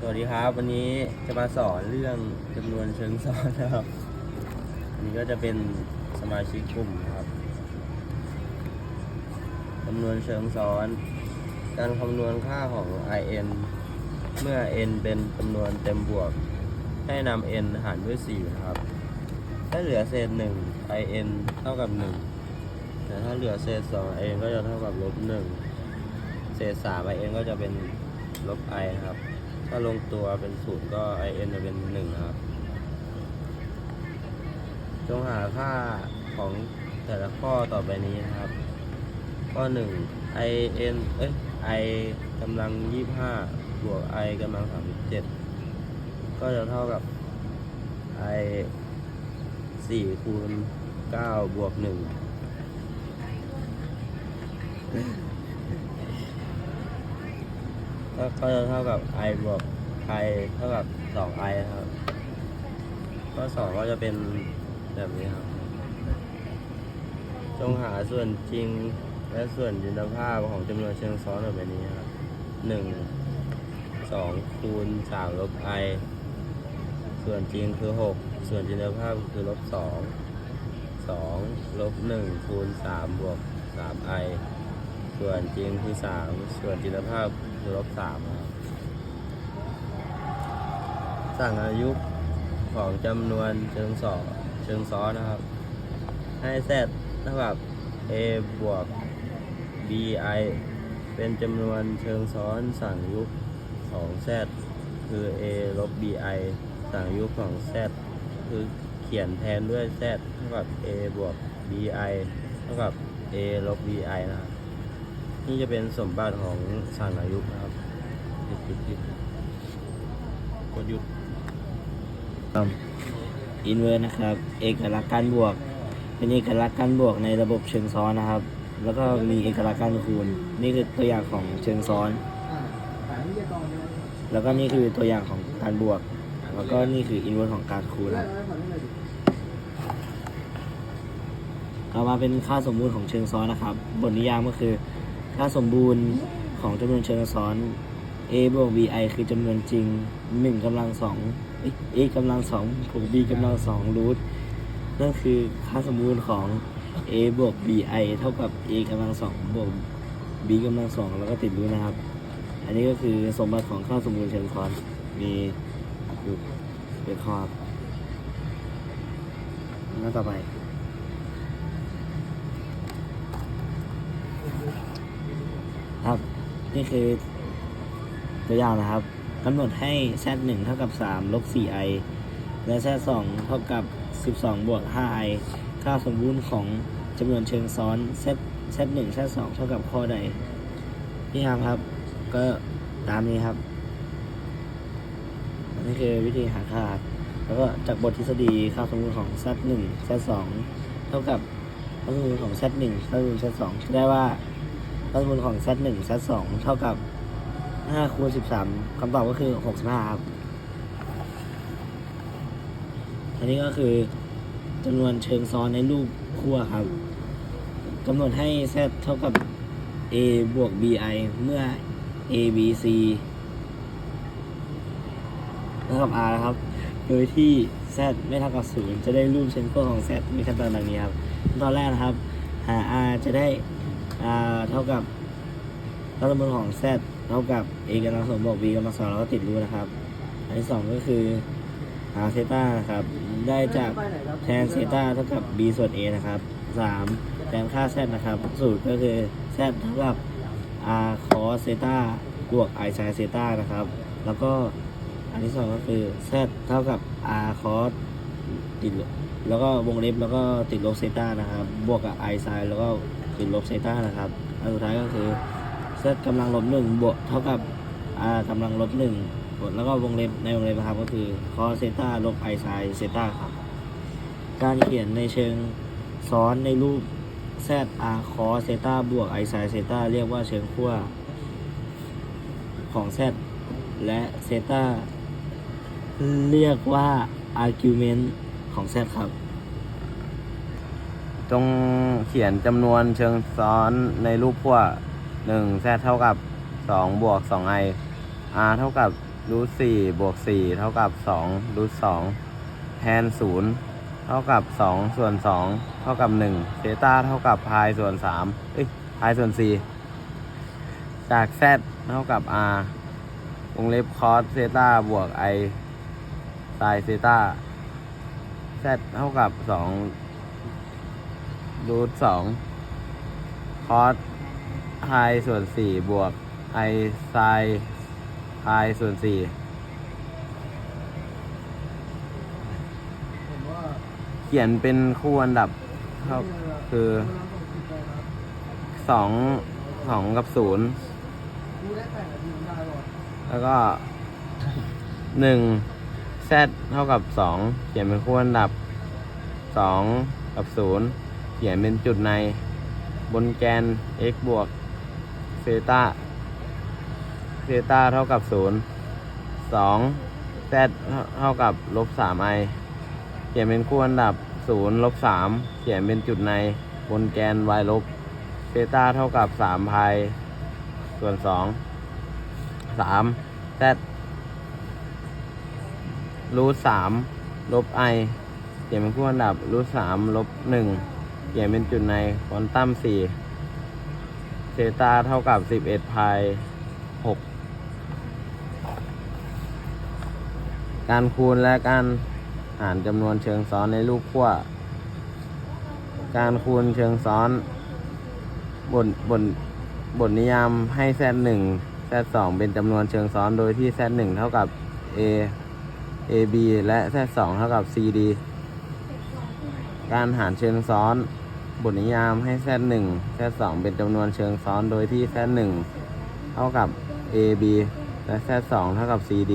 สวัสดีครับ วันนี้จะมาสอนเรื่องจำนวนเชิงซ้อนนะครับอันนี้ก็จะเป็นสมาชิกกลุ่มครับจำนวนเชิงซ้อน การคำนวณค่าของ in เมื่อ n เป็นจำนวนเต็มบวก ให้นำ n หารด้วย 4 นะครับ ถ้าเหลือเศษ 1 in เท่ากับ 1 แต่ถ้าเหลือเศษ 2 in ก็จะเท่ากับลบ 1 เศษ 3 in ก็จะเป็นลบ i นะครับ ถ้าลงตัวเป็นศูนย์ก็ in จะเป็นหนึ่งนะครับ จงหาค่าของแต่ละข้อต่อไปนี้นะครับ ข้อหนึ่ง in เอ้ย i กำลังยี่ห้าบวก i กำลังสามสิบเจ็ดก็จะเท่ากับ i สี่คูณเก้าบวกหนึ่ง ก็ก็จะเท่ากับ i บวก i เท่ากับ 2i ครับข้อสองก็จะเป็นแบบนี้ครับ จงหาส่วนจริงและส่วนจินตภาพของจำนวนเชิงซ้อนแบบนี้ครับหนึ่งสองคูณสามลบ i ส่วนจริงคือหกส่วนจินตภาพคือลบสองสองลบหนึ่งคูณสามบวกสาม i ส่วนจริงคือสามส่วนจินตภาพ คือลบสามสั่งอายุของจำนวนเชิงสอเชิงซ้อนนะครับ ให้ z เท่ากับ a บวก bi เป็นจำนวนเชิงซ้อนสั่งยุคของ z คือ a ลบ bi สั่งยุคของ z คือเขียนแทนด้วย z เท่ากับ a บวก bi เท่ากับ a ลบ bi นะครับ นี่จะเป็นสมบัติของสั่งอายุนะครับหยุดหยุดหยุดกดหยุดอินเวอร์นะครับ เอกลักษณ์การบวก เป็นเอกลักษณ์การบวกในระบบเชิงซ้อนนะครับ แล้วก็มีเอกลักษณ์การคูณ นี่คือตัวอย่างของเชิงซ้อน แล้วก็นี่คือตัวอย่างของการบวก แล้วก็นี่คืออินเวอร์ของการคูณครับต่อมาเป็นค่าสมบูรณ์ของเชิงซ้อนนะครับ บทนิยามก็คือ ค่าสมบูรณ์ของจำนวนเชิงซ้อน a บวก b i คือจำนวนจริง 1กำลังสอง a กำลังสองบวก b กำลังสองรูทนั่นคือค่าสมบูรณ์ของ a บวก b i เท่ากับ a กำลังสองบวก b กำลังสองแล้วก็ติดรูทนะครับ อันนี้ก็คือสมบัติของค่าสมบูรณ์เชิงซ้อนมีอยู่เป็นข้อครับหน้าต่อไป ครับ นี่คือตัวอย่างนะครับกำหนดให้ z 1เท่ากับ 3 ลบ 4i และ z 2เท่ากับ 12 บวก 5i ค่าสมบูรณ์ของจำนวนเชิงซ้อน z z 1 z 2เท่ากับข้อใดพี่ทามครับ ก็ตามนี้ครับ นี่คือวิธีหาค่าแล้วก็จากบททฤษฎีค่าสมบูรณ์ของ z 1 z 2เท่ากับค่าสมบูรณ์ของ z 1ค่าสมบูรณ์ z 2จะได้ว่า ค่าสมบูรณ์ของ z 1 z 2เท่ากับห้าคูณสิบสามคำตอบก็คือหกสิบห้าครับ อันนี้ก็คือจำนวนเชิงซ้อนในรูปขั้วครับกำหนดให้ z เท่ากับ a บวก bi เมื่อ a b c เท่ากับ r นะครับ โดยที่ z ไม่เท่ากับศูนย์จะได้รูปเชิงขั้วของ z มีขั้นตอนดังนี้ครับขั้นตอนแรกนะครับ หา r จะได้ เท่ากับค่าสมบูรณ์ของ z เท่ากับ a กำลังสองบวก b กำลังสองแล้วก็ติดรูทนะครับ อันที่สองก็คือหาเซต้านะครับ ได้จากแทนเซต้าเท่ากับ b ส่วน a นะครับสามแทนค่า z นะครับ สูตรก็คือ z เท่ากับ r cos เซต้าบวก i sin เซต้านะครับ แล้วก็อันที่สองก็คือ z เท่ากับ r cos ติดแล้วก็วงเล็บแล้วก็ติดลบเซต้านะครับ บวกกับ i sin แล้วก็ ติดลบเซต้านะครับอันสุดท้ายก็คือ z กำลังลบหนึ่งบวกเท่ากับ r กำลังลบหนึ่งบวกแล้วก็วงเล็บในวงเล็บนะครับก็คือ cos เซต้าลบ i sin เซต้าครับ การเขียนในเชิงซ้อนในรูป z r cos เซต้าบวก i sin เซต้าเรียกว่าเชิงขั้วของ z และเซต้าเรียกว่า argument ของ z ครับ จงเขียนจำนวนเชิงซ้อนในรูปขั้วหนึ่ง z เท่ากับสองบวกสอง i r เท่ากับรูทสี่บวกสี่เท่ากับสองรูทสองแทนศูนย์เท่ากับสองส่วนสองเท่ากับหนึ่งเซตาเท่ากับพายส่วนสามเอ้ยพายส่วนสี่จาก z เท่ากับ r วงเล็บคอสเซตาบวก i ไซเซตา z เท่ากับสอง รูทสองคอสพายส่วนสี่บวก i ไซพายส่วนสี่เขียนเป็นคู่อันดับเท่าคือสองสองกับศูนย์แล้วก็หนึ่ง z เท่ากับสองเขียนเป็นคู่อันดับสองกับศูนย์ เขียนเป็นจุดในบนแกน x บวกเซตาเซตาเท่ากับศูนย์สอง z เท่ากับลบสาม i เขียนเป็นคู่อันดับศูนย์ลบสามเขียนเป็นจุดในบนแกน y ลบเซตาเท่ากับสามพายส่วนสองสาม z รูทสามลบ i เขียนเป็นคู่อันดับรูทสามลบหนึ่ง เขียนเป็นจุดในควอนตัมสี่เซตาเท่ากับสิบเอ็ดพายหกการคูณและการหารจำนวนเชิงซ้อนในลูกขั้ว การคูณเชิงซ้อนบทบทบทนิยามให้ z หนึ่ง z สองเป็นจำนวนเชิงซ้อนโดยที่ z หนึ่งเท่ากับ a AB และ Z2 เท่ากับ CD การหารเชิงซ้อน บทนิยามให้เส้นหนึ่งเป็นจำนวนเชิงซ้อนโดยที่แซดหนึ่งเท่ากับ AB และ Z2 เท่ากับ CD